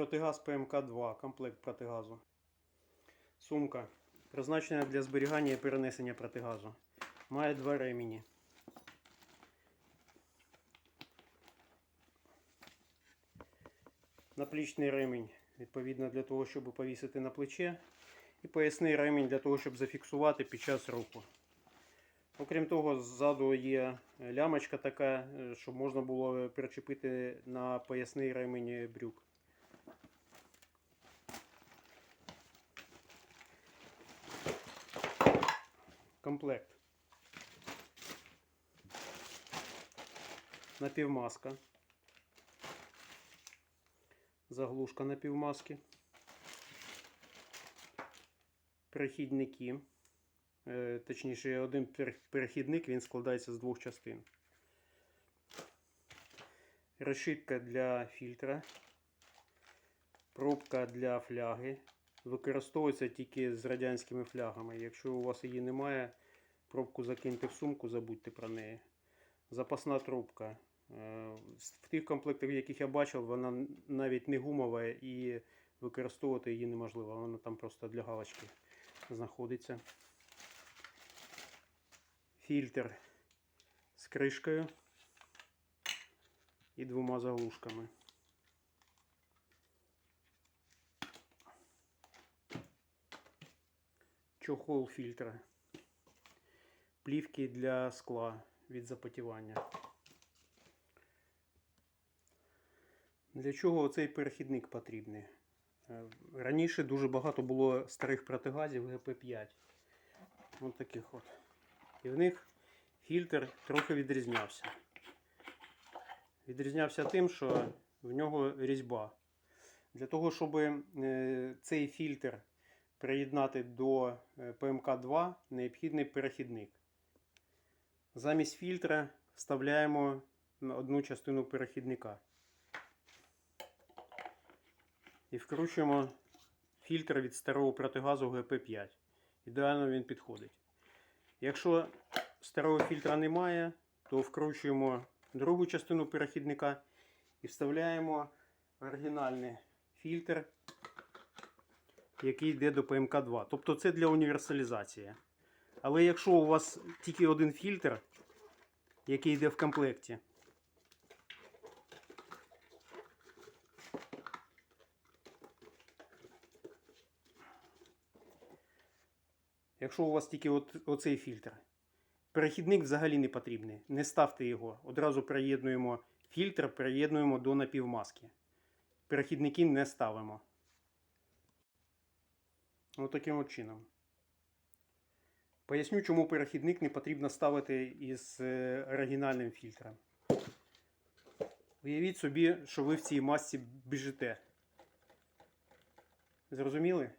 Протигаз ПМК-2, комплект протигазу. Сумка. Призначена для зберігання і перенесення протигазу. Має два ремені. Наплічний ремінь, відповідно, для того, щоб повісити на плече. І поясний ремінь для того, щоб зафіксувати під час руху. Окрім того, ззаду є лямочка така, е, щоб можна було причепити на поясний ремень брюк. Комплект. Напівмаска. Заглушка напівмаски. Перехідники. Е, Точніше, один перехідник він складається з двох частин. Решітка для фільтра. Пробка для фляги. Використовується тільки з радянськими флягами. Якщо у вас її немає, пробку закиньте в сумку, забудьте про неї. Запасна трубка. Е, В тих комплектах, яких я бачив, вона навіть не гумова і використовувати її неможливо. Вона там просто для галочки знаходиться. Фільтр з кришкою і двома заглушками. Чохол фільтра. Плівки для скла від запотівання. Для чого цей перехідник потрібний? Е, Раніше дуже багато було старих протигазів ГП5. Ось таких от. І в них фільтр трохи відрізнявся. Відрізнявся тим, що в нього різьба. Для того, щоб е, цей фільтр приєднати до е, ПМК-2, необхідний перехідник. Замість фільтра вставляємо одну частину перехідника. І вкручуємо фільтр від старого протигазу ГП5. Ідеально він підходить. Якщо старого фільтра немає, то вкручуємо другу частину перехідника і вставляємо оригінальний фільтр, який йде до ПМК-2. Тобто це для універсалізації. Але якщо у вас тільки один фільтр, який йде в комплекті, Якщо у вас тільки от, оцей фільтр, перехідник взагалі не потрібний. Не ставте його. Одразу приєднуємо фільтр, приєднуємо до напівмаски. Перехідники не ставимо. Ось таким от чином. Поясню, чому перехідник не потрібно ставити із е, оригінальним фільтром. Уявіть собі, що ви в цій масці біжите. Зрозуміли?